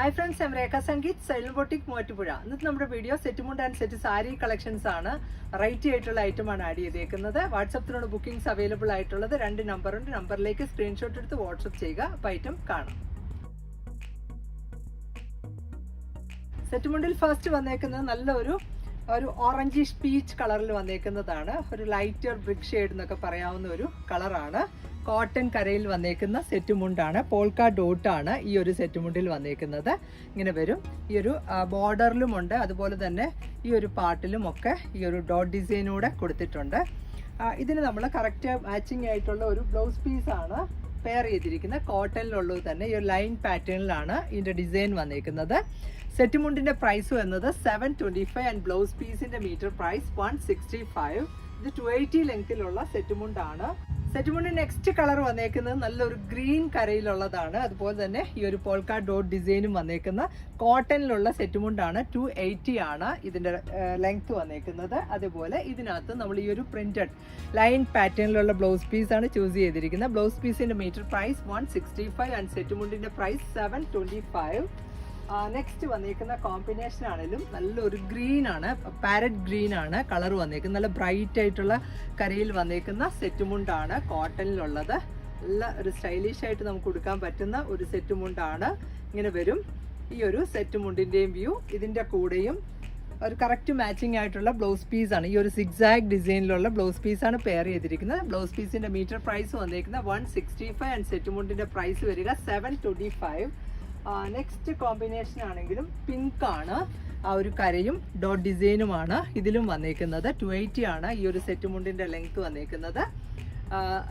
Hi friends M Rekha Sangeeth Sylan boutique Muvattupuzha ഇന്നത്തെ നമ്മുടെ video set മുണ്ട് and set sari collections ആണ്. Right ആയിട്ടുള്ള ഐറ്റമാണ് ആഡ് ചെയ്തേക്കുന്നത്. വാട്സപ്പിലാണ് ബുക്കിംഗ്സ് അവൈലബിൾ ആയിട്ടുള്ളത് രണ്ട് നമ്പറുണ്ട് നമ്പറിലേക്ക് സ്ക്രീൻഷോട്ട് എടുത്ത് വാട്സപ്പ് ചെയ്യുക. അപ്പോൾ ഐറ്റം കാണാം. സെറ്റ് മുണ്ടിൽ ഫസ്റ്റ് വന്നേക്കുന്നത് നല്ലൊരു ഒരു ഓറഞ്ചിഷ് പീച്ച് കളറിൽ വന്നേക്കുന്നതാണ്. ഒരു ലൈറ്റർ ബ്രിക് ഷെയ്ഡ് എന്നൊക്കെ പറയാവുന്ന ഒരു കളറാണ് കോട്ടൺ കരയിൽ വന്നേക്കുന്ന സെറ്റ് മുണ്ടാണ് പോൾക്ക ഡോട്ടാണ് ഈ ഒരു സെറ്റ് മുണ്ടിൽ വന്നേക്കുന്നത്. ഇങ്ങനെ വരും. ഈ ഒരു ബോർഡറിലും ഉണ്ട് അതുപോലെ തന്നെ ഈ ഒരു പാട്ടിലും ഒക്കെ ഈ ഒരു ഡോട്ട് ഡിസൈനൂടെ കൊടുത്തിട്ടുണ്ട്. ഇതിന് നമ്മൾ കറക്റ്റ് മാച്ചിങ് ആയിട്ടുള്ള ഒരു ബ്ലൗസ് പീസാണ് പെയർ ചെയ്തിരിക്കുന്നത്. കോട്ടണിലുള്ളത് തന്നെ ഈ ഒരു ലൈൻ പാറ്റേണിലാണ് ഇതിന്റെ ഡിസൈൻ വന്നേക്കുന്നത്. സെറ്റ് മുണ്ടിന്റെ പ്രൈസ് വന്നത് seven twenty five and blouse പീസിന്റെ metre price one sixty five ഇത് ടു എയ്റ്റി ലെങ്തിലുള്ള സെറ്റ് മുണ്ടാണ് സെറ്റ് മുണ്ട് നെക്സ്റ്റ് കളർ വന്നേക്കുന്നത് നല്ലൊരു ഗ്രീൻ കരയിലുള്ളതാണ്. അതുപോലെ തന്നെ ഈ ഒരു പോൾക്കാ ഡോട്ട് ഡിസൈനും വന്നേക്കുന്ന കോട്ടണിലുള്ള സെറ്റ് മുണ്ടാണ് ടു എയ്റ്റി ആണ് ഇതിന്റെ ലെങ്ത് വന്നേക്കുന്നത്. അതുപോലെ ഇതിനകത്ത് നമ്മൾ ഈ ഒരു പ്രിന്റഡ് ലൈൻ പാറ്റേണിലുള്ള ബ്ലൗസ് പീസാണ് ചൂസ് ചെയ്തിരിക്കുന്നത് ബ്ലൗസ് പീസിന്റെ metre price one sixty five and set മുണ്ടിന്റെ price seven twenty five next വന്നേക്കുന്ന കോമ്പിനേഷൻ ആണെങ്കിലും നല്ലൊരു ഗ്രീൻ ആണ്. പാരറ്റ് ഗ്രീൻ ആണ് കളർ വന്നേക്കുന്നത്. നല്ല ബ്രൈറ്റ് ആയിട്ടുള്ള കരയിൽ വന്നേക്കുന്ന സെറ്റ് മുണ്ടാണ് കോട്ടണിലുള്ളത് നല്ല ഒരു സ്റ്റൈലിഷ് ആയിട്ട് നമുക്ക് കൊടുക്കാൻ പറ്റുന്ന ഒരു സെറ്റ് മുണ്ടാണ് ഇങ്ങനെ വരും. ഈ ഒരു സെറ്റ് മുണ്ടിന്റെയും വ്യൂ ഇതിന്റെ കൂടെയും ഒരു കറക്റ്റ് മാച്ചിങ് ആയിട്ടുള്ള ബ്ലൗസ് പീസ് ആണ്. ഈ ഒരു സിക്സാഗ് ഡിസൈനിലുള്ള ബ്ലൗസ് പീസ് ആണ് പെയർ ചെയ്തിരിക്കുന്നത്. ബ്ലൗസ് പീസിന്റെ മീറ്റർ പ്രൈസ് വന്നിരിക്കുന്നത് one sixty five and set മുണ്ടിന്റെ price വരിക seven twenty five next combination ആണെങ്കിലും പിങ്ക് ആണ്. ആ ഒരു കരയും ഡോട്ട് ഡിസൈനുമാണ് ഇതിലും വന്നേക്കുന്നത്. ടു എയ്റ്റി ആണ് ഈ ഒരു സെറ്റ് മുണ്ടിന്റെ ലെങ്ത് വന്നേക്കുന്നത്.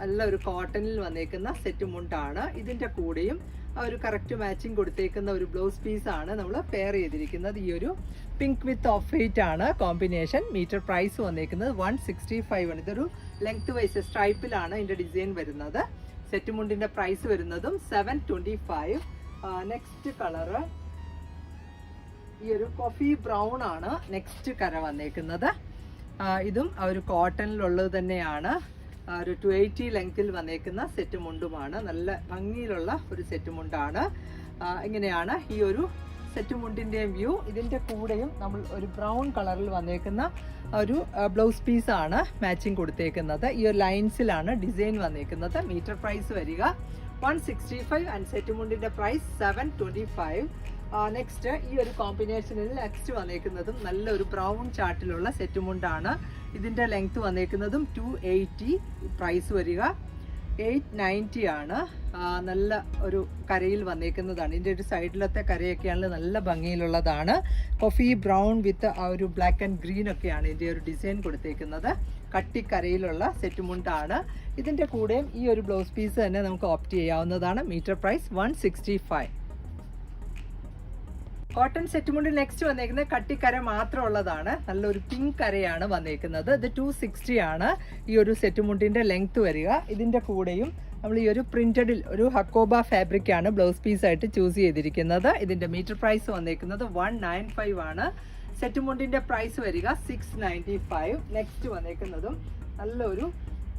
നല്ല ഒരു കോട്ടണിൽ വന്നേക്കുന്ന സെറ്റ് മുണ്ടാണ്. ഇതിന്റെ കൂടെയും ആ ഒരു കറക്റ്റ് മാച്ചിങ് കൊടുത്തേക്കുന്ന ഒരു ബ്ലൗസ് പീസ് ആണ് നമ്മൾ പെയർ ചെയ്തിരിക്കുന്നത്. ഈ ഒരു പിങ്ക് വിത്ത് ഓഫ് വൈറ്റ് ആണ് കോമ്പിനേഷൻ മീറ്റർ പ്രൈസ് വന്നേക്കുന്നത് വൺ സിക്സ്റ്റി ഫൈവ് ആണ്. ഇതൊരു ലെങ്ത് വൈസ് സ്ട്രൈപ്പിലാണ് ഇതിന്റെ ഡിസൈൻ വരുന്നത്. സെറ്റ് മുണ്ടിന്റെ പ്രൈസ് വരുന്നതും seven twenty five next colour ഈ ഒരു കോഫി ബ്രൗൺ ആണ് നെക്സ്റ്റ് കര വന്നേക്കുന്നത്. ഇതും ഒരു കോട്ടണിലുള്ളത് തന്നെയാണ്. ഒരു ടു എയ്റ്റി ലെങ്തിൽ വന്നേക്കുന്ന സെറ്റ് മുണ്ടുമാണ്. നല്ല ഭംഗിയിലുള്ള ഒരു സെറ്റ് മുണ്ടാണ്. ഇങ്ങനെയാണ് ഈ ഒരു സെറ്റ് മുണ്ടിന്റെയും വ്യൂ ഇതിന്റെ കൂടെയും നമ്മൾ ഒരു ബ്രൗൺ കളറിൽ വന്നേക്കുന്ന ഒരു ബ്ലൗസ് പീസാണ് മാച്ചിങ് കൊടുത്തേക്കുന്നത്. ഈ ഒരു ലൈൻസിലാണ് ഡിസൈൻ വന്നേക്കുന്നത്. മീറ്റർ പ്രൈസ് വരിക. One sixty five and set മുണ്ടിന്റെ price seven twenty five next ഈ ഒരു കോമ്പിനേഷനിൽ നെക്സ്റ്റ് വന്നേക്കുന്നതും നല്ലൊരു ബ്രൗൺ ചാർട്ടിലുള്ള സെറ്റ് മുണ്ടാണ് ഇതിന്റെ ലെങ്ത്ത് വന്നേക്കുന്നതും ടു എയ്റ്റി പ്രൈസ് വരിക. എയ്റ്റ് നയന്റി ആണ്. നല്ല ഒരു കരയിൽ വന്നേക്കുന്നതാണ്. ഇതിന്റെ ഒരു സൈഡിലത്തെ കരയൊക്കെയാണ് നല്ല ഭംഗിയിലുള്ളതാണ്. കോഫി ബ്രൗൺ വിത്ത് ആ ഒരു ബ്ലാക്ക് ആൻഡ് ഗ്രീൻ ഒക്കെയാണ് ഇതിന്റെ ഒരു ഡിസൈൻ കൊടുത്തേക്കുന്നത്. കട്ടിക്കരയിലുള്ള സെറ്റ് മുണ്ടാണ്. ഇതിന്റെ കൂടെയും ഈ ഒരു ബ്ലൗസ് പീസ് തന്നെ നമുക്ക് ഓപ്റ്റ് ചെയ്യാവുന്നതാണ്. Metre price one sixty five cotton set മുണ്ട് നെക്സ്റ്റ് വന്നേക്കുന്നത് കട്ടിക്കര മാത്രമുള്ളതാണ്. നല്ലൊരു പിങ്ക് കരയാണ് വന്നേക്കുന്നത്. ഇത് ടു സിക്സ്റ്റി ആണ് ഈ ഒരു സെറ്റ് മുണ്ടിന്റെ ലെങ്ത് വരിക. ഇതിന്റെ കൂടെയും നമ്മൾ ഈ ഒരു പ്രിന്റഡിൽ ഒരു ഹക്കോബ ഫാബ്രിക്കാണ് ബ്ലൗസ് പീസായിട്ട് ചൂസ് ചെയ്തിരിക്കുന്നത്. ഇതിന്റെ മീറ്റർ പ്രൈസ് വന്നേക്കുന്നത് വൺ ആണ്. സെറ്റ് മുണ്ടിന്റെ പ്രൈസ് വരിക സിക്സ് നയന്റി ഫൈവ് നെക്സ്റ്റ് വന്നേക്കുന്നതും നല്ലൊരു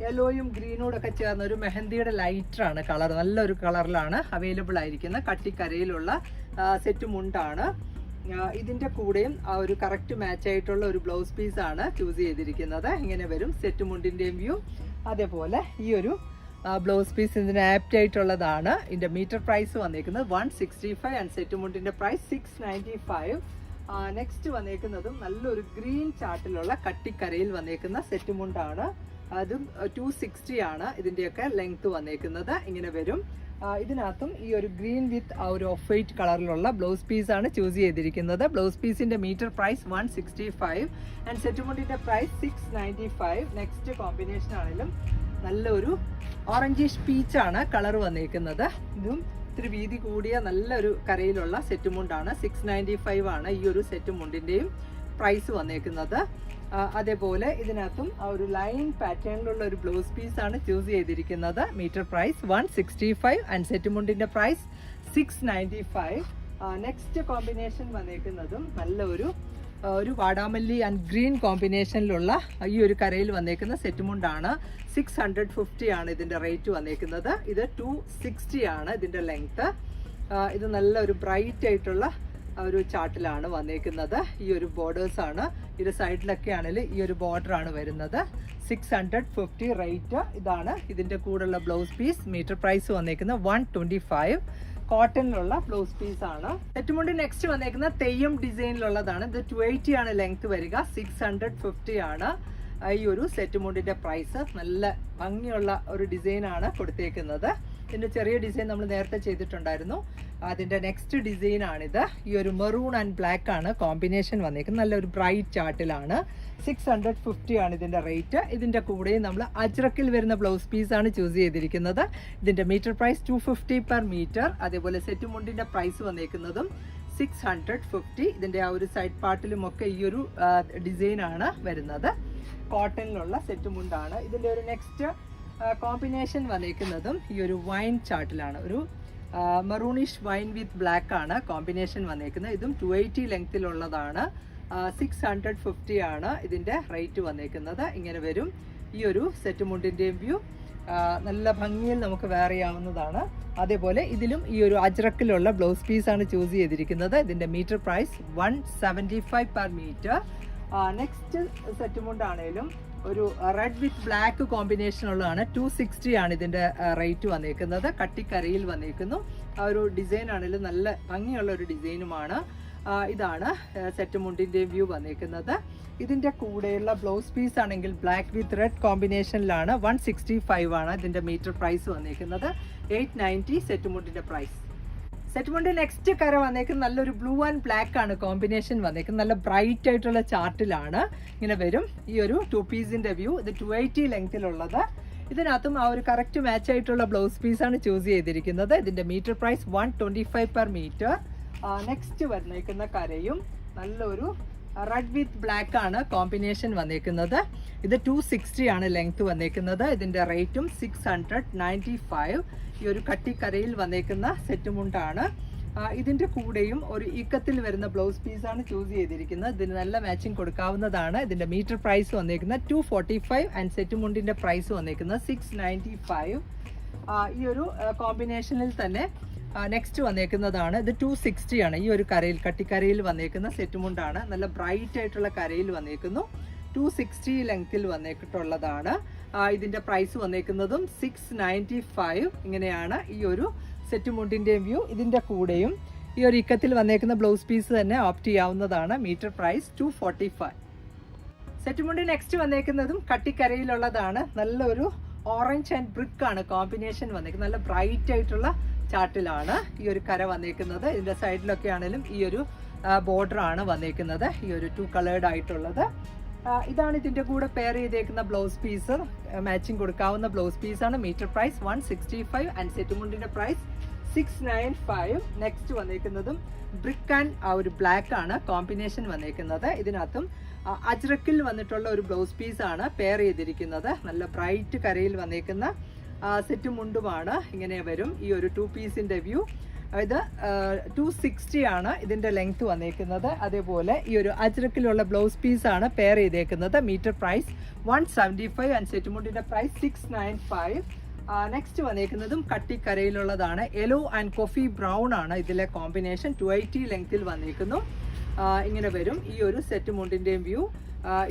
യെല്ലോയും ഗ്രീനോടും ഒക്കെ ചേർന്ന ഒരു മെഹന്തിയുടെ ലൈറ്റർ ആണ് കളർ നല്ലൊരു കളറിലാണ് അവൈലബിൾ ആയിരിക്കുന്ന കട്ടിക്കരയിലുള്ള സെറ്റ് മുണ്ടാണ് ഇതിന്റെ കൂടെയും ആ ഒരു കറക്റ്റ് മാച്ച് ആയിട്ടുള്ള ഒരു ബ്ലൗസ് പീസ് ആണ് ചൂസ് ചെയ്തിരിക്കുന്നത്. ഇങ്ങനെ വരും സെറ്റ് മുണ്ടിന്റെയും വ്യൂ അതേപോലെ ഈ ഒരു ബ്ലൗസ് പീസ് ഇതിന് ആപ്റ്റ് ആയിട്ടുള്ളതാണ്. ഇതിന്റെ മീറ്റർ പ്രൈസ് വന്നിരിക്കുന്നത് one sixty five and set മുണ്ടിന്റെ price six ninety five next വന്നേക്കുന്നതും നല്ലൊരു ഗ്രീൻ ചാർട്ടിലുള്ള കട്ടിക്കരയിൽ വന്നേക്കുന്ന സെറ്റ് മുണ്ടാണ് അതും ടു സിക്സ്റ്റി ആണ് ഇതിന്റെയൊക്കെ ലെങ്ത് വന്നേക്കുന്നത്. ഇങ്ങനെ വരും. ഇതിനകത്തും ഈ ഒരു ഗ്രീൻ വിത്ത് ആ ഒരു ഓഫ് വൈറ്റ് കളറിലുള്ള ബ്ലൗസ് പീസ് ആണ് ചൂസ് ചെയ്തിരിക്കുന്നത്. ബ്ലൗസ് പീസിന്റെ metre price one sixty five and സെറ്റുമുണ്ടിന്റെ price six ninety five next combination ആണെങ്കിലും നല്ലൊരു ഓറഞ്ചിഷ് പീച്ചാണ് കളർ വന്നേക്കുന്നത്. ഇതും ഇത്തിരി വീതി കൂടിയ നല്ലൊരു കരയിലുള്ള സെറ്റ് മുണ്ടാണ് സിക്സ് നയന്റി ഫൈവ് ആണ് ഈ ഒരു സെറ്റ് മുണ്ടിന്റെയും പ്രൈസ് വന്നേക്കുന്നത് അതേപോലെ ഇതിനകത്തും ഒരു ലൈൻ പാറ്റേണിലുള്ള ഒരു ബ്ലൗസ് പീസ് ആണ് ചൂസ് ചെയ്തിരിക്കുന്നത്. Metre price one sixty five and set മുണ്ടിന്റെ price six ninety five next combination വന്നേക്കുന്നതും നല്ലൊരു ഒരു വാടാമല്ലി ആൻഡ് ഗ്രീൻ കോമ്പിനേഷനിലുള്ള ഈ ഒരു കരയിൽ വന്നേക്കുന്ന സെറ്റ് മുണ്ടാണ് സിക്സ് ഹൺഡ്രഡ് ഫിഫ്റ്റി ആണ് ഇതിന്റെ റേറ്റ് വന്നേക്കുന്നത്. ഇത് ടു സിക്സ്റ്റി ആണ് ഇതിന്റെ ലെങ്ത്ത് ഇത് നല്ല ഒരു ബ്രൈറ്റ് ആയിട്ടുള്ള ഒരു ചാട്ടിലാണ് വന്നേക്കുന്നത്. ഈ ഒരു ബോർഡേഴ്സ് ആണ്. ഇത് സൈഡിലൊക്കെ ആണെങ്കിൽ ഈ ഒരു ബോർഡർ ആണ് വരുന്നത്. സിക്സ് ഹൺഡ്രഡ് ഫിഫ്റ്റി റേറ്റ് ഇതാണ്. ഇതിന്റെ കൂടെയുള്ള ബ്ലൗസ് പീസ് മീറ്റർ പ്രൈസ് വന്നേക്കുന്നത് വൺ ട്വന്റി ഫൈവ് കോട്ടണിലുള്ള ബ്ലൗസ് പീസ് ആണ്. സെറ്റുമുണ്ട് നെക്സ്റ്റ് വന്നേക്കുന്ന തെയ്യം ഡിസൈനിലുള്ളതാണ് ഇത് ടു എയ്റ്റി ആണ് ലെങ്ത് വരിക. സിക്സ് ഹൺഡ്രഡ് ഫിഫ്റ്റി ആണ്. ഈ ഒരു സെറ്റ് മുണ്ടിന്റെ പ്രൈസ് നല്ല ഭംഗിയുള്ള ഒരു ഡിസൈൻ ആണ് കൊടുത്തേക്കുന്നത്. ഇതിന്റെ ചെറിയ ഡിസൈൻ നമ്മൾ നേരത്തെ ചെയ്തിട്ടുണ്ടായിരുന്നു. അതിന്റെ നെക്സ്റ്റ് ഡിസൈൻ ആണിത്. ഈ ഒരു മെറൂൺ ആൻഡ് ബ്ലാക്ക് ആണ്. കോമ്പിനേഷൻ വന്നേക്കുന്നത്. നല്ലൊരു ബ്രൈറ്റ് ചാർട്ടിലാണ് സിക്സ് ഹൺഡ്രഡ് ഫിഫ്റ്റി ആണ് ഇതിന്റെ റേറ്റ് ഇതിന്റെ കൂടെയും നമ്മൾ അജ്രക്കിൽ വരുന്ന ബ്ലൗസ് പീസാണ് ചൂസ് ചെയ്തിരിക്കുന്നത്. ഇതിന്റെ metre price two fifty per metre അതേപോലെ സെറ്റ് മുണ്ടിന്റെ പ്രൈസ് വന്നേക്കുന്നതും സിക്സ് ഹൺഡ്രഡ് ഫിഫ്റ്റി ഇതിന്റെ ആ ഒരു സൈഡ് പാർട്ടിലും ഒക്കെ ഈ ഒരു ഡിസൈനാണ് വരുന്നത്. കോട്ടണിലുള്ള സെറ്റ് മുണ്ടാണ്. ഇതിന്റെ ഒരു നെക്സ്റ്റ് കോമ്പിനേഷൻ വന്നേക്കുന്നതും ഈ ഒരു വൈൻ ചാർട്ടിലാണ് ഒരു മെറൂണിഷ് വൈൻ വിത്ത് ബ്ലാക്ക് ആണ് കോമ്പിനേഷൻ വന്നേക്കുന്നത്. ഇതും ടു എയ്റ്റി ലെങ്ത്തിലുള്ളതാണ് സിക്സ് ഹൺഡ്രഡ് ഫിഫ്റ്റി ആണ് ഇതിന്റെ റേറ്റ് വന്നേക്കുന്നത്. ഇങ്ങനെ വരും. ഈ ഒരു സെറ്റ് മുണ്ടിന്റെയും വ്യൂ നല്ല ഭംഗിയിൽ നമുക്ക് വേറെ ചെയ്യാവുന്നതാണ്. അതേപോലെ ഇതിലും ഈ ഒരു അജ്രക്കിലുള്ള ബ്ലൗസ് പീസ് ആണ് ചൂസ് ചെയ്തിരിക്കുന്നത്. ഇതിന്റെ metre price one seventy five per metre next set മുണ്ടാണേലും ഒരു റെഡ് വിത്ത് ബ്ലാക്ക് കോമ്പിനേഷൻ ഉള്ളതാണ്. ടു സിക്സ്റ്റി ആണ് ഇതിന്റെ റേറ്റ് വന്നേക്കുന്നത്. കട്ടിക്കരയിൽ വന്നേക്കുന്നു. ആ ഒരു ഡിസൈൻ ആണെങ്കിലും നല്ല ഭംഗിയുള്ള ഒരു ഡിസൈനുമാണ് ഇതാണ് സെറ്റ് മുണ്ടിന്റെ വ്യൂ വന്നിരിക്കുന്നത്. ഇതിന്റെ കൂടെയുള്ള ബ്ലൗസ് പീസ് ആണെങ്കിൽ ബ്ലാക്ക് വിത്ത് റെഡ് കോമ്പിനേഷനിലാണ് വൺ സിക്സ്റ്റി ഫൈവ് ആണ് ഇതിന്റെ മീറ്റർ പ്രൈസ് വന്നിരിക്കുന്നത്. എയ്റ്റ് നയന്റി സെറ്റ് മുണ്ടിന്റെ പ്രൈസ് സെറ്റ് സെറ്റ്മുണ്ട് നെക്സ്റ്റ് കര വന്നേക്കുന്നത് നല്ലൊരു ബ്ലൂ ആൻഡ് ബ്ലാക്ക് ആണ് കോമ്പിനേഷൻ വന്നേക്കുന്നത് നല്ല ബ്രൈറ്റ് ആയിട്ടുള്ള ചാർട്ടിലാണ് ഇങ്ങനെ വരും. ഈ ഒരു ടു പീസിന്റെ വ്യൂ ഇത് ടു എയ്റ്റി ലെങ്തിലുള്ളത് ഇതിനകത്തും ആ ഒരു കറക്റ്റ് മാച്ച് ആയിട്ടുള്ള ബ്ലൗസ് പീസാണ് ചൂസ് ചെയ്തിരിക്കുന്നത്. ഇതിന്റെ metre price one twenty five per metre next വന്നേക്കുന്ന കരയും നല്ലൊരു റെഡ് വിത്ത് ബ്ലാക്ക് ആണ് കോമ്പിനേഷൻ വന്നേക്കുന്നത്. ഇത് ടു സിക്സ്റ്റി ആണ് ലെങ്ത് വന്നേക്കുന്നത്. ഇതിന്റെ റേറ്റും സിക്സ് ഹൺഡ്രഡ് നയന്റി ഫൈവ് ഈ ഒരു കട്ടിക്കരയിൽ വന്നേക്കുന്ന സെറ്റ് മുണ്ടാണ്. ഇതിന്റെ കൂടെയും ഒരു ഇക്കത്തിൽ വരുന്ന ബ്ലൗസ് പീസാണ് ചൂസ് ചെയ്തിരിക്കുന്നത്. ഇതിന് നല്ല മാച്ചിങ് കൊടുക്കാവുന്നതാണ്. ഇതിന്റെ മീറ്റർ പ്രൈസ് വന്നേക്കുന്നത് two forty five and set മുണ്ടിന്റെ price വന്നേക്കുന്നത് സിക്സ് നയന്റി ഫൈവ് ഈ ഒരു കോമ്പിനേഷനിൽ തന്നെ നെക്സ്റ്റ് വന്നേക്കുന്നതാണ്. ഇത് ടു സിക്സ്റ്റി ആണ്. ഈ ഒരു കരയിൽ കട്ടിക്കരയിൽ വന്നേക്കുന്ന സെറ്റ് മുണ്ടാണ് നല്ല ബ്രൈറ്റ് ആയിട്ടുള്ള കരയിൽ വന്നേക്കുന്നു. ടു സിക്സ്റ്റി ലെങ്ത്തിൽ വന്നേക്കിട്ടുള്ളതാണ്. ഇതിന്റെ പ്രൈസ് വന്നേക്കുന്നതും സിക്സ് നയന്റി ഫൈവ് ഇങ്ങനെയാണ് ഈ ഒരു സെറ്റ് മുണ്ടിന്റെയും വ്യൂ ഇതിന്റെ കൂടെയും ഈ ഒരു ഇക്കത്തിൽ വന്നേക്കുന്ന ബ്ലൗസ് പീസ് തന്നെ ഓപ്റ്റ് ചെയ്യാവുന്നതാണ്. Metre price two forty five set മുണ്ടി next വന്നേക്കുന്നതും കട്ടിക്കരയിലുള്ളതാണ്. നല്ലൊരു ഓറഞ്ച് ആൻഡ് ബ്രിക്ക് ആണ് കോമ്പിനേഷൻ വന്നേക്കുന്നത്. നല്ല ബ്രൈറ്റ് ആയിട്ടുള്ള ചാട്ടിലാണ് ഈ ഒരു കര വന്നേക്കുന്നത്. ഇതിന്റെ സൈഡിലൊക്കെ ആണെങ്കിലും ഈ ഒരു ബോർഡർ ആണ് വന്നേക്കുന്നത്. ഈ ഒരു ടു കളേർഡ് ആയിട്ടുള്ളത്. ഇതാണ് ഇതിന്റെ കൂടെ പെയർ ചെയ്തേക്കുന്ന ബ്ലൗസ് പീസ്. മാച്ചിങ് കൊടുക്കാവുന്ന ബ്ലൗസ് പീസ് ആണ്. Metre price one sixty five and സെറ്റുമുണ്ടിന്റെ price six nine five. Next വന്നേക്കുന്നതും brick and ആ ഒരു ബ്ലാക്ക് ആണ് കോമ്പിനേഷൻ വന്നേക്കുന്നത്. ഇതിനകത്തും അജ്രക്കിൽ വന്നിട്ടുള്ള ഒരു ബ്ലൗസ് പീസാണ് പെയർ ചെയ്തിരിക്കുന്നത്. നല്ല ബ്രൈറ്റ് കരയിൽ വന്നേക്കുന്ന സെറ്റ് മുണ്ടുമാണ്. ഇങ്ങനെ വരും. ഈ ഒരു ടു പീസിന്റെ വ്യൂ ഇത് ടു സിക്സ്റ്റി ആണ് ഇതിന്റെ ലെങ്ത് വന്നേക്കുന്നത്. അതേപോലെ ഈ ഒരു അജ്രക്കിലുള്ള ബ്ലൗസ് പീസാണ് പെയർ ചെയ്തേക്കുന്നത്. Metre price one seventy five and set മുണ്ടിന്റെ price six nine five next വന്നേക്കുന്നതും കട്ടിക്കരയിലുള്ളതാണ്. യെല്ലോ ആൻഡ് കോഫി ബ്രൗൺ ആണ് ഇതിലെ കോമ്പിനേഷൻ ടു എയ്റ്റി ലെങ്ത്തിൽ വന്നേക്കുന്നു. ഇങ്ങനെ വരും. ഈ ഒരു സെറ്റ് മുണ്ടിന്റെയും വ്യൂ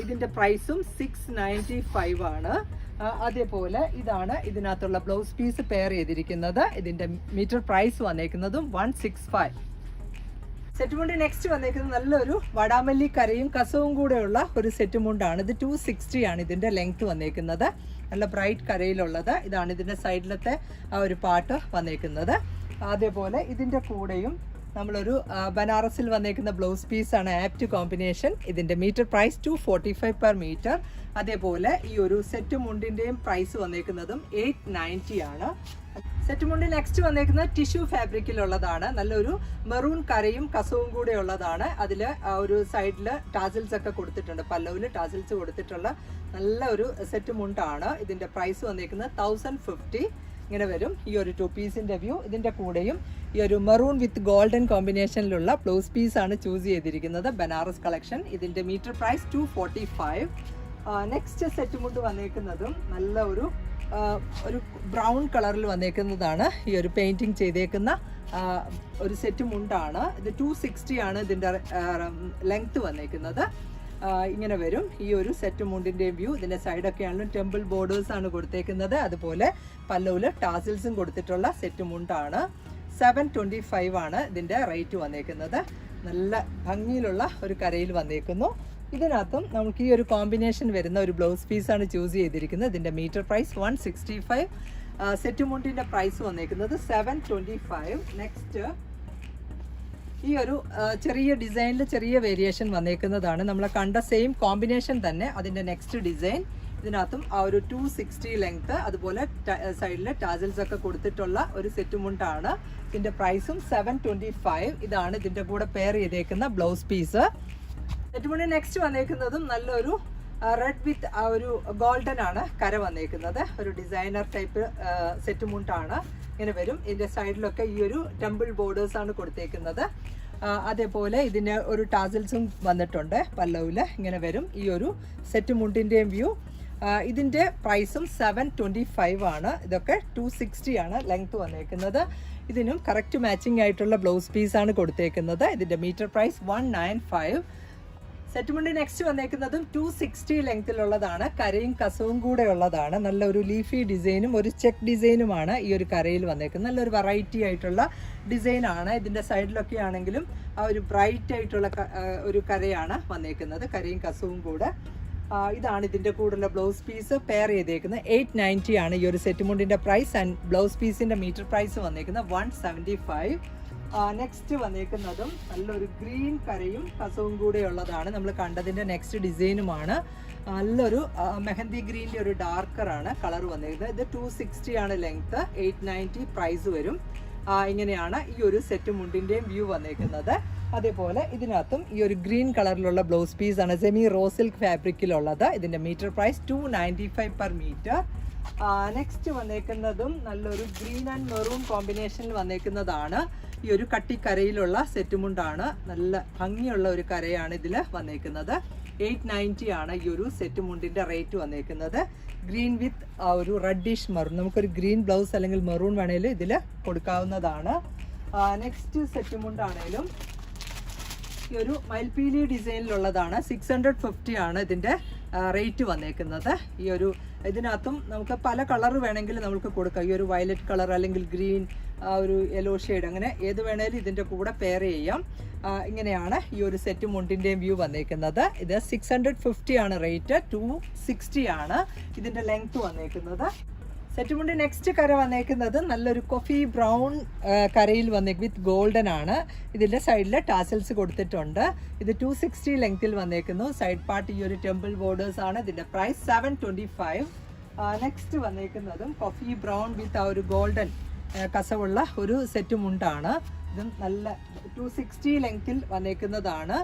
ഇതിന്റെ പ്രൈസും സിക്സ് നയന്റി ഫൈവ് ആണ്. അതേപോലെ ഇതാണ് ഇതിനകത്തുള്ള ബ്ലൗസ് പീസ് പെയർ ചെയ്തിരിക്കുന്നത്. ഇതിന്റെ മീറ്റർ പ്രൈസ് വന്നേക്കുന്നതും വൺ സിക്സ് ഫൈവ് സെറ്റ് മുണ്ട് നെക്സ്റ്റ് വന്നേക്കുന്നത് നല്ലൊരു വടാമല്ലി കരയും കസവും കൂടെയുള്ള ഒരു സെറ്റ് മുണ്ടാണ്. ഇത് ടു സിക്സ്റ്റി ആണ് ഇതിന്റെ ലെങ്ത് വന്നേക്കുന്നത്. നല്ല ബ്രൈറ്റ് കരയിലുള്ളത്. ഇതാണ് ഇതിന്റെ സൈഡിലത്തെ ആ ഒരു പാട്ട് വന്നേക്കുന്നത്. അതേപോലെ ഇതിന്റെ കൂടെയും നമ്മളൊരു ബനാറസിൽ വന്നേക്കുന്ന ബ്ലൗസ് പീസ് ആണ് ആപ്റ്റ് കോമ്പിനേഷൻ. ഇതിന്റെ metre price two forty five per metre അതേപോലെ ഈ ഒരു സെറ്റ് മുണ്ടിന്റെയും പ്രൈസ് വന്നേക്കുന്നതും എയ്റ്റ് നയന്റി ആണ്. സെറ്റ് മുണ്ടിൽ നെക്സ്റ്റ് വന്നേക്കുന്നത് ടിഷ്യൂ ഫാബ്രിക്കിലുള്ളതാണ്. നല്ലൊരു മെറൂൺ കരയും കസവും കൂടെ ഉള്ളതാണ്. അതിൽ ഒരു സൈഡിൽ ടാസിൽസ് ഒക്കെ കൊടുത്തിട്ടുണ്ട്. പല്ലവിൽ ടാസിൽസ് കൊടുത്തിട്ടുള്ള നല്ല ഒരു സെറ്റ് മുണ്ടാണ്. ഇതിന്റെ പ്രൈസ് വന്നേക്കുന്നത് തൗസൻഡ് ഫിഫ്റ്റി ഇങ്ങനെ വരും. ഈ ഒരു ടു പീസിന്റെ വ്യൂ ഇതിന്റെ കൂടെയും ഈ ഒരു മെറൂൺ വിത്ത് ഗോൾഡൻ കോമ്പിനേഷനിലുള്ള ബ്ലൗസ് പീസ് ആണ് ചൂസ് ചെയ്തിരിക്കുന്നത്. ബനാറസ് കളക്ഷൻ ഇതിന്റെ metre price two forty five next set മുണ്ട് വന്നേക്കുന്നതും നല്ല ഒരു ഒരു ബ്രൗൺ കളറിൽ വന്നേക്കുന്നതാണ് ഈ ഒരു പെയിന്റിങ് ചെയ്തേക്കുന്ന ഒരു സെറ്റ് മുണ്ടാണ്. ഇത് ടു സിക്സ്റ്റി ആണ് ഇതിന്റെ ലെങ്ത്ത് വന്നേക്കുന്നത്. ഇങ്ങനെ വരും. ഈ ഒരു സെറ്റ് മുണ്ടിന്റെയും വ്യൂ ഇതിന്റെ സൈഡൊക്കെ ആണെങ്കിലും ടെമ്പിൾ ബോർഡേഴ്സ് ആണ് കൊടുത്തേക്കുന്നത്. അതുപോലെ പല്ലവിൽ ടാസിൽസും കൊടുത്തിട്ടുള്ള സെറ്റ് മുണ്ടാണ് സെവൻ ട്വന്റി ഫൈവ് ആണ് ഇതിന്റെ റേറ്റ് വന്നേക്കുന്നത്. നല്ല ഭംഗിയിലുള്ള ഒരു കരയിൽ വന്നേക്കുന്നു. ഇതിനകത്തും നമുക്ക് ഈ ഒരു കോമ്പിനേഷൻ വരുന്ന ഒരു ബ്ലൗസ് പീസാണ് ചൂസ് ചെയ്തിരിക്കുന്നത്. ഇതിന്റെ metre price one sixty five set മുണ്ടിന്റെ price വന്നേക്കുന്നത് സെവൻ ട്വന്റി ഫൈവ് നെക്സ്റ്റ് ഈ ഒരു ചെറിയ ഡിസൈനിൽ ചെറിയ വേരിയേഷൻ വന്നേക്കുന്നതാണ്. നമ്മൾ കണ്ട സെയിം കോമ്പിനേഷൻ തന്നെ അതിന്റെ നെക്സ്റ്റ് ഡിസൈൻ. ഇതിനകത്തും ആ ഒരു ടു സിക്സ്റ്റി ലെങ്ത് അതുപോലെ സൈഡിൽ ടാസൽസ് ഒക്കെ കൊടുത്തിട്ടുള്ള ഒരു സെറ്റ് മുണ്ടാണ്. ഇതിന്റെ പ്രൈസും സെവൻ ട്വന്റി ഫൈവ്. ഇതാണ് ഇതിന്റെ കൂടെ പെയർ ചെയ്തേക്കുന്ന ബ്ലൗസ് പീസ്. സെറ്റ് മുണ്ട് നെക്സ്റ്റ് വന്നേക്കുന്നതും നല്ലൊരു റെഡ് വിത്ത് ആ ഒരു ഗോൾഡൻ ആണ് കര വന്നേക്കുന്നത്. ഒരു ഡിസൈനർ ടൈപ്പ് സെറ്റ് മുണ്ടാണ്. ഇങ്ങനെ വരും. ഇതിന്റെ സൈഡിലൊക്കെ ഈ ഒരു ടെമ്പിൾ ബോർഡേഴ്സാണ് കൊടുത്തേക്കുന്നത്. അതേപോലെ ഇതിന് ഒരു ടാസിൽസും വന്നിട്ടുണ്ട് പല്ലവിൽ. ഇങ്ങനെ വരും. ഈ ഒരു സെറ്റ് മുണ്ടിന്റെയും വ്യൂ ഇതിന്റെ പ്രൈസും സെവൻ ട്വന്റി ഫൈവ് ആണ്. ഇതൊക്കെ ടു സിക്സ്റ്റി ആണ് ലെങ്ത് വന്നേക്കുന്നത്. ഇതിനും കറക്റ്റ് മാച്ചിങ് ആയിട്ടുള്ള ബ്ലൗസ് പീസാണ് കൊടുത്തേക്കുന്നത്. ഇതിന്റെ metre price one nine five set മുണ്ട് നെക്സ്റ്റ് വന്നേക്കുന്നതും ടു സിക്സ്റ്റി ലെങ്ത്തിലുള്ളതാണ് കരയും കസവും കൂടെ ഉള്ളതാണ്. നല്ലൊരു ലീഫി ഡിസൈനും ഒരു ചെക്ക് ഡിസൈനുമാണ് ഈ ഒരു കരയിൽ വന്നേക്കുന്നത്. നല്ലൊരു വെറൈറ്റി ആയിട്ടുള്ള ഡിസൈനാണ് ഇതിന്റെ സൈഡിലൊക്കെ ആണെങ്കിലും ആ ഒരു ബ്രൈറ്റ് ആയിട്ടുള്ള ഒരു കരയാണ് വന്നേക്കുന്നത്. കരയും കസവും കൂടെ. ഇതാണ് ഇതിന്റെ കൂടെയുള്ള ബ്ലൗസ് പീസ് പെയർ ചെയ്തേക്കുന്നത് എയ്റ്റ് നയന്റി ആണ് ഈ ഒരു സെറ്റ് മുണ്ടിന്റെ പ്രൈസ് ആൻഡ് ബ്ലൗസ് പീസിന്റെ മീറ്റർ പ്രൈസ് വന്നേക്കുന്നത് വൺ സെവന്റി ഫൈവ് നെക്സ്റ്റ് വന്നേക്കുന്നതും നല്ലൊരു ഗ്രീൻ കരയും കസവും കൂടെ ഉള്ളതാണ് നമ്മൾ കണ്ടതിന്റെ നെക്സ്റ്റ് ഡിസൈനുമാണ് നല്ലൊരു മെഹന്തി ഗ്രീനിന്റെ ഒരു ഡാർക്കറാണ് കളർ വന്നേക്കുന്നത് ഇത് ടു സിക്സ്റ്റി ആണ് ലെങ്ത്ത് എയ്റ്റ് നയന്റി പ്രൈസ് വരും. ഇങ്ങനെയാണ് ഈ ഒരു സെറ്റ് മുണ്ടിന്റെയും വ്യൂ വന്നേക്കുന്നത്. അതേപോലെ ഇതിനകത്തും ഈ ഒരു ഗ്രീൻ കളറിലുള്ള ബ്ലൗസ് പീസ് ആണ് സെമി റോ സിൽക്ക് ഫാബ്രിക്കിലുള്ളത് ഇതിന്റെ metre price two ninety five per metre next വന്നേക്കുന്നതും നല്ലൊരു ഗ്രീൻ ആൻഡ് മെറൂൺ കോമ്പിനേഷനിൽ വന്നേക്കുന്നതാണ്. ഈ ഒരു കട്ടിക്കരയിലുള്ള സെറ്റ് മുണ്ടാണ് നല്ല ഭംഗിയുള്ള ഒരു കരയാണ് ഇതിൽ വന്നേക്കുന്നത്. എയ്റ്റ് നയന്റി ആണ് ഈ ഒരു സെറ്റ് മുണ്ടിന്റെ റേറ്റ് വന്നേക്കുന്നത്. ഗ്രീൻ വിത്ത് ഒരു റെഡിഷ് മെറൂൺ. നമുക്കൊരു ഗ്രീൻ ബ്ലൗസ് അല്ലെങ്കിൽ മെറൂൺ വേണേലും ഇതിൽ കൊടുക്കാവുന്നതാണ്. നെക്സ്റ്റ് സെറ്റ് മുണ്ടാണേലും ഈ ഒരു മയിൽപീലി ഡിസൈനിലുള്ളതാണ്. സിക്സ് ഹൺഡ്രഡ് ഫിഫ്റ്റി ആണ് ഇതിന്റെ റേറ്റ് വന്നേക്കുന്നത്. ഈ ഒരു ഇതിനകത്തും നമുക്ക് പല കളർ വേണമെങ്കിൽ നമുക്ക് കൊടുക്കാം. ഈ ഒരു വയലറ്റ് കളർ അല്ലെങ്കിൽ ഗ്രീൻ ഒരു യെല്ലോ ഷെയ്ഡ് അങ്ങനെ ഏത് വേണേലും ഇതിന്റെ കൂടെ പെയർ ചെയ്യാം. ഇങ്ങനെയാണ് ഈ ഒരു സെറ്റ് മുണ്ടിന്റെയും വ്യൂ വന്നേക്കുന്നത്. ഇത് സിക്സ് ഹൺഡ്രഡ് ഫിഫ്റ്റി ആണ് റേറ്റ് ടു സിക്സ്റ്റി ആണ് ഇതിന്റെ ലെങ്ത് വന്നേക്കുന്നത്. സെറ്റ് മുണ്ടി നെക്സ്റ്റ് കര വന്നേക്കുന്നത് നല്ലൊരു കൊഫി ബ്രൗൺ കരയിൽ വന്നേക്ക് വിത്ത് ഗോൾഡൻ ആണ്. ഇതിന്റെ സൈഡിൽ ടാസൽസ് കൊടുത്തിട്ടുണ്ട്. ഇത് ടു സിക്സ്റ്റി ലെങ്ത്തിൽ വന്നേക്കുന്നു. സൈഡ് പാർട്ട് ഈ ഒരു ടെമ്പിൾ ബോർഡേഴ്സ് ആണ്. ഇതിന്റെ price seven twenty five next വന്നേക്കുന്നതും coffee brown with ആ ഒരു ഗോൾഡൻ കസവുള്ള ഒരു സെറ്റ് മുണ്ടാണ്. ഇതും നല്ല ടു സിക്സ്റ്റി ലെങ്ത്തിൽ വന്നേക്കുന്നതാണ്.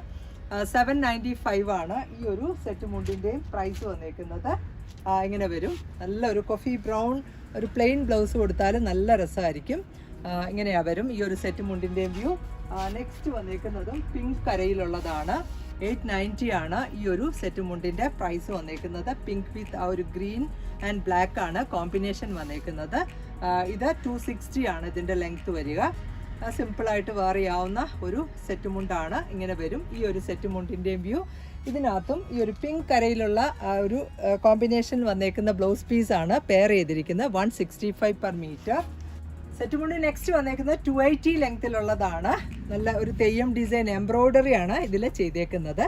സെവൻ നയന്റി ഫൈവ് ആണ് ഈ ഒരു സെറ്റ് മുണ്ടിന്റെയും പ്രൈസ് വന്നേക്കുന്നത്. ഇങ്ങനെ വരും. നല്ല ഒരു കോഫി ബ്രൗൺ ഒരു പ്ലെയിൻ ബ്ലൗസ് കൊടുത്താൽ നല്ല രസമായിരിക്കും. ഇങ്ങനെയാ വരും ഈ ഒരു സെറ്റ് മുണ്ടിന്റെയും വ്യൂ നെക്സ്റ്റ് വന്നേക്കുന്നതും പിങ്ക് കരയിലുള്ളതാണ്. എയ്റ്റ് നയന്റി ആണ് ഈ ഒരു സെറ്റ് മുണ്ടിന്റെ പ്രൈസ് വന്നേക്കുന്നത്. പിങ്ക് വിത്ത് ആ ഒരു ഗ്രീൻ ആൻഡ് ബ്ലാക്ക് ആണ് കോമ്പിനേഷൻ വന്നേക്കുന്നത്. ഇത് ടു സിക്സ്റ്റി ആണ് ഇതിന്റെ ലെങ്ത് വരിക. സിമ്പിളായിട്ട് വേറെ ചെയ്യാവുന്ന ഒരു സെറ്റ് മുണ്ടാണ്. ഇങ്ങനെ വരും. ഈ ഒരു സെറ്റ് മുണ്ടിന്റെയും വ്യൂ ഇതിനകത്തും ഈ ഒരു പിങ്ക് കരയിലുള്ള ഒരു കോമ്പിനേഷൻ വന്നേക്കുന്ന ബ്ലൗസ് പീസാണ് പെയർ ചെയ്തിരിക്കുന്നത്. One sixty five per metre set മുണ്ട് നെക്സ്റ്റ് വന്നേക്കുന്നത് ടു എയ്റ്റി ലെങ്ത്തിലുള്ളതാണ് നല്ല ഒരു തെയ്യം ഡിസൈൻ എംബ്രോയ്ഡറി ആണ് ഇതിൽ ചെയ്തേക്കുന്നത്.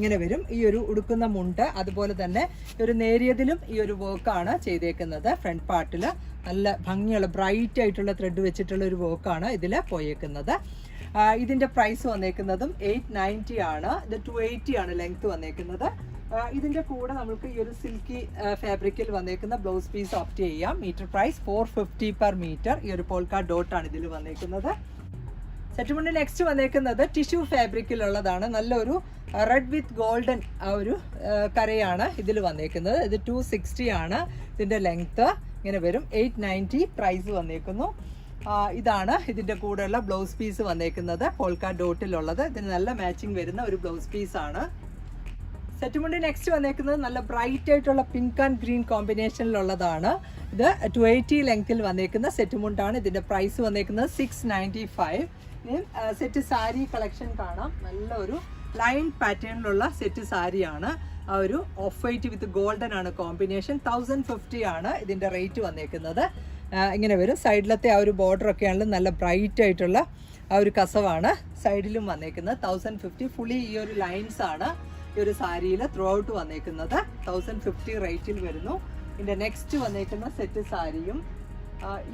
ഇങ്ങനെ വരും. ഈ ഒരു ഉടുക്കുന്ന മുണ്ട് അതുപോലെ തന്നെ ഒരു നേരിയതിലും ഈ ഒരു വർക്കാണ് ചെയ്തേക്കുന്നത്. ഫ്രണ്ട് പാർട്ടിൽ നല്ല ഭംഗിയുള്ള ബ്രൈറ്റ് ആയിട്ടുള്ള ത്രെഡ് വെച്ചിട്ടുള്ള ഒരു വർക്കാണ് ഇതിൽ പോയേക്കുന്നത്. ഇതിന്റെ പ്രൈസ് വന്നേക്കുന്നതും എയ്റ്റ് നയന്റി ആണ്. ഇത് ടു എയ്റ്റി ആണ് ലെങ്ത് വന്നേക്കുന്നത്. ഇതിന്റെ കൂടെ നമുക്ക് ഈ ഒരു സിൽക്കി ഫാബ്രിക്കിൽ വന്നേക്കുന്ന ബ്ലൗസ് പീസ് ഓപ്റ്റ് ചെയ്യാം. Metre price four fifty per metre ഈ ഒരു പോൾക്കാ ഡോട്ടാണ് ഇതിൽ വന്നേക്കുന്നത്. സെറ്റുമുണ്ട് നെക്സ്റ്റ് വന്നേക്കുന്നത് ടിഷ്യൂ ഫാബ്രിക്കിലുള്ളതാണ് നല്ലൊരു റെഡ് വിത്ത് ഗോൾഡൻ ആ ഒരു കരയാണ് ഇതിൽ വന്നേക്കുന്നത്. ഇത് ടു സിക്സ്റ്റി ആണ്. ഇതിന്റെ ലെങ്ത്ത് ഇങ്ങനെ വരും. എയ്റ്റ് നയന്റി പ്രൈസ് വന്നേക്കുന്നു. ഇതാണ് ഇതിന്റെ കൂടെയുള്ള ബ്ലൗസ് പീസ് വന്നേക്കുന്നത്. പോൾക്ക ഡോട്ടിലുള്ളത് ഇതിന് നല്ല മാച്ചിങ് വരുന്ന ഒരു ബ്ലൗസ് പീസാണ് സെറ്റ് മുണ്ട് നെക്സ്റ്റ് വന്നേക്കുന്നത് നല്ല ബ്രൈറ്റ് ആയിട്ടുള്ള പിങ്ക് ആൻഡ് ഗ്രീൻ കോമ്പിനേഷനിലുള്ളതാണ് ഇത് ടു എയ്റ്റി ലെങ്ത്തിൽ വന്നേക്കുന്ന സെറ്റ് മുണ്ടാണ്. ഇതിന്റെ പ്രൈസ് വന്നേക്കുന്നത് six ninety five set sari collection കാണാം. നല്ലൊരു ലൈൻ പാറ്റേണിലുള്ള സെറ്റ് സാരിയാണ്. ആ ഒരു ഓഫ് വൈറ്റ് വിത്ത് ഗോൾഡൻ ആണ് കോമ്പിനേഷൻ തൗസൻഡ് ഫിഫ്റ്റി ആണ് ഇതിന്റെ റേറ്റ് വന്നേക്കുന്നത്. ഇങ്ങനെ വരും. സൈഡിലത്തെ ആ ഒരു ബോർഡർ ഒക്കെ ആണെങ്കിലും നല്ല ബ്രൈറ്റ് ആയിട്ടുള്ള ആ ഒരു കസവാണ് സൈഡിലും വന്നേക്കുന്നത്. തൗസൻഡ് ഫിഫ്റ്റി ഫുള്ളി ഈ ഒരു ലൈൻസ് ആണ് ഈ ഒരു സാരിയിൽ ത്രൂ ഔട്ട് വന്നേക്കുന്നത് തൗസൻഡ് ഫിഫ്റ്റി റേറ്റിൽ വരുന്നു. ഇതിന്റെ നെക്സ്റ്റ് വന്നേക്കുന്ന സെറ്റ് സാരിയും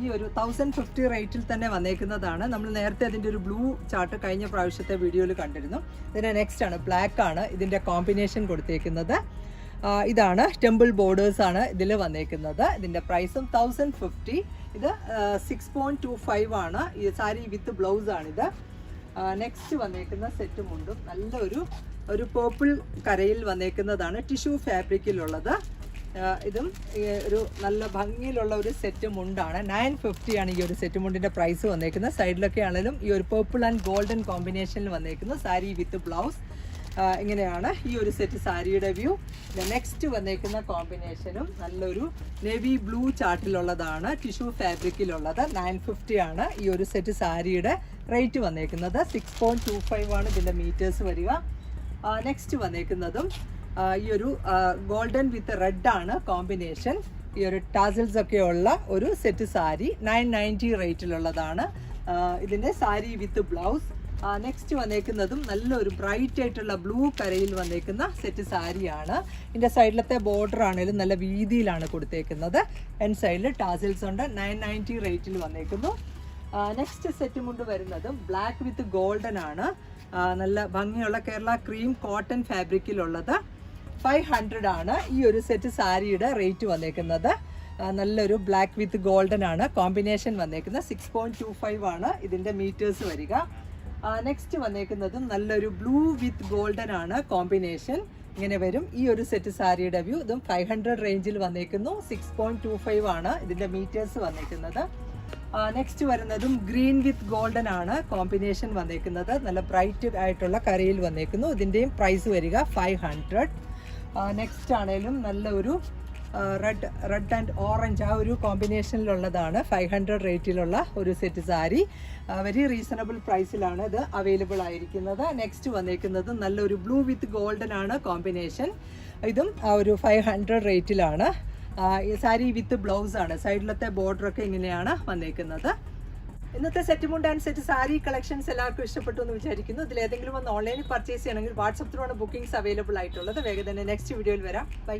ഈ ഒരു തൗസൻഡ് ഫിഫ്റ്റി റേറ്റിൽ തന്നെ വന്നേക്കുന്നതാണ്. നമ്മൾ നേരത്തെ അതിന്റെ ഒരു ബ്ലൂ ചാർട്ട് കഴിഞ്ഞ പ്രാവശ്യത്തെ വീഡിയോയിൽ കണ്ടിരുന്നു. ഇതിന്റെ നെക്സ്റ്റ് ആണ് ബ്ലാക്ക് ആണ് ഇതിന്റെ കോമ്പിനേഷൻ കൊടുത്തേക്കുന്നത്. ഇതാണ് ടെമ്പിൾ ബോർഡേഴ്സ് ആണ് ഇതിൽ വന്നേക്കുന്നത്. ഇതിന്റെ പ്രൈസും തൗസൻഡ് ഫിഫ്റ്റി ഇത് സിക്സ് പോയിന്റ് ടു ഫൈവ് ആണ്. ഈ സാരി വിത്ത് ബ്ലൗസ് ആണിത് നെക്സ്റ്റ് വന്നേക്കുന്ന സെറ്റ് മുണ്ടും നല്ലൊരു ഒരു പേർപ്പിൾ കരയിൽ വന്നേക്കുന്നതാണ് ടിഷ്യൂ ഫാബ്രിക്കിലുള്ളത് ഇതും ഒരു നല്ല ഭംഗിയിലുള്ള ഒരു സെറ്റ് മുണ്ടാണ്. നയൻ ഫിഫ്റ്റിയാണ് ഈ ഒരു സെറ്റ് മുണ്ടിന്റെ പ്രൈസ് വന്നേക്കുന്നത്. സൈഡിലൊക്കെ ആണെങ്കിലും ഈ ഒരു പേർപ്പിൾ ആൻഡ് ഗോൾഡൻ കോമ്പിനേഷനിൽ വന്നേക്കുന്നത്. സാരി വിത്ത് ബ്ലൗസ് ഇങ്ങനെയാണ് ഈ ഒരു സെറ്റ് സാരിയുടെ വ്യൂ നെക്സ്റ്റ് വന്നേക്കുന്ന കോമ്പിനേഷനും നല്ലൊരു നേവി ബ്ലൂ ചാർട്ടിലുള്ളതാണ് ടിഷ്യൂ ഫാബ്രിക്കിലുള്ളത് നയൻ ഫിഫ്റ്റി ആണ് ഈ ഒരു സെറ്റ് സാരിയുടെ റേറ്റ് വന്നേക്കുന്നത്. സിക്സ് ടു ഫൈവ് ആണ് ഇതിന്റെ മീറ്റേഴ്സ് വരിക. നെക്സ്റ്റ് വന്നേക്കുന്നതും ഈ ഒരു ഗോൾഡൻ വിത്ത് റെഡ് ആണ് കോമ്പിനേഷൻ ഈ ഒരു ടാസിൽസ് ഒക്കെ ഉള്ള ഒരു സെറ്റ് സാരി നയൻ നയന്റി റേറ്റിലുള്ളതാണ് ഇതിന്റെ സാരി വിത്ത് ബ്ലൗസ് നെക്സ്റ്റ് വന്നേക്കുന്നതും നല്ലൊരു ബ്രൈറ്റ് ആയിട്ടുള്ള ബ്ലൂ കരയിൽ വന്നേക്കുന്ന സെറ്റ് സാരിയാണ്. ഇതിന്റെ സൈഡിലത്തെ ബോർഡർ ആണെങ്കിലും നല്ല വീതിയിലാണ് കൊടുത്തേക്കുന്നത്. എൻ സൈഡിൽ ടാസിൽസ് ഉണ്ട് നയൻ നയന്റി റേറ്റിൽ വന്നേക്കുന്നു. നെക്സ്റ്റ് സെറ്റ് മുണ്ട് വരുന്നതും ബ്ലാക്ക് വിത്ത് ഗോൾഡൻ ആണ്. നല്ല ഭംഗിയുള്ള കേരള ക്രീം കോട്ടൺ ഫാബ്രിക്കിലുള്ളത് ഫൈവ് ഹൺഡ്രഡ് ആണ് ഈ ഒരു സെറ്റ് സാരിയുടെ റേറ്റ് വന്നേക്കുന്നത്. നല്ലൊരു ബ്ലാക്ക് വിത്ത് ഗോൾഡൻ ആണ്. കോമ്പിനേഷൻ വന്നേക്കുന്നത് സിക്സ് പോയിന്റ് ടു ഫൈവ് ആണ് ഇതിന്റെ മീറ്റേഴ്സ് വരിക. നെക്സ്റ്റ് വന്നേക്കുന്നതും നല്ലൊരു ബ്ലൂ വിത്ത് ഗോൾഡൻ ആണ് കോമ്പിനേഷൻ ഇങ്ങനെ വരും ഈ ഒരു സെറ്റ് സാരിയുടെ വ്യൂ ഇതും ഫൈവ് ഹൺഡ്രഡ് റേഞ്ചിൽ വന്നേക്കുന്നു. സിക്സ് പോയിന്റ് ടു ഫൈവ് ആണ് ഇതിന്റെ മീറ്റേഴ്സ് വന്നേക്കുന്നത്. നെക്സ്റ്റ് വരുന്നതും ഗ്രീൻ വിത്ത് ഗോൾഡൻ ആണ് കോമ്പിനേഷൻ വന്നേക്കുന്നത്. നല്ല ബ്രൈറ്റ് ആയിട്ടുള്ള കരയിൽ വന്നേക്കുന്നു. ഇതിന്റെയും പ്രൈസ് വരിക ഫൈവ് ഹൺഡ്രഡ് നെക്സ്റ്റ് ആണേലും നല്ല ഒരു റെഡ് റെഡ് ആൻഡ് ഓറഞ്ച് ആ ഒരു കോമ്പിനേഷനിലുള്ളതാണ് ഫൈവ് ഹൺഡ്രഡ് റേറ്റിലുള്ള ഒരു സെറ്റ് സാരി. വെരി റീസണബിൾ പ്രൈസിലാണ് ഇത് അവൈലബിൾ ആയിരിക്കുന്നത്. നെക്സ്റ്റ് വന്നിരിക്കുന്നത് നല്ലൊരു ബ്ലൂ വിത്ത് ഗോൾഡൻ ആണ് കോമ്പിനേഷൻ ഇതും ആ ഒരു ഫൈവ് ഹൺഡ്രഡ് റേറ്റിലാണ് സാരി വിത്ത് ബ്ലൗസാണ് സൈഡിലത്തെ ബോർഡറൊക്കെ ഇങ്ങനെയാണ് വന്നേക്കുന്നത്. ഇന്നത്തെ സെറ്റ് മുണ്ട് ആൻഡ് സെറ്റ് സാരി കളക്ഷൻസ് എല്ലാവർക്കും ഇഷ്ടപ്പെട്ടു എന്ന് വിചാരിക്കുന്നു. ഇതിൽ ഏതെങ്കിലും ഒന്ന് ഓൺലൈനിൽ പർച്ചേസ് ചെയ്യണമെങ്കിൽ വാട്സപ്പ് ത്രൂ ആണ് ബുക്കിംഗ്സ് അവൈലബിൾ ആയിട്ടുള്ളത്. വേഗം തന്നെ നെക്സ്റ്റ് വീഡിയോയിൽ വരാം. ബൈ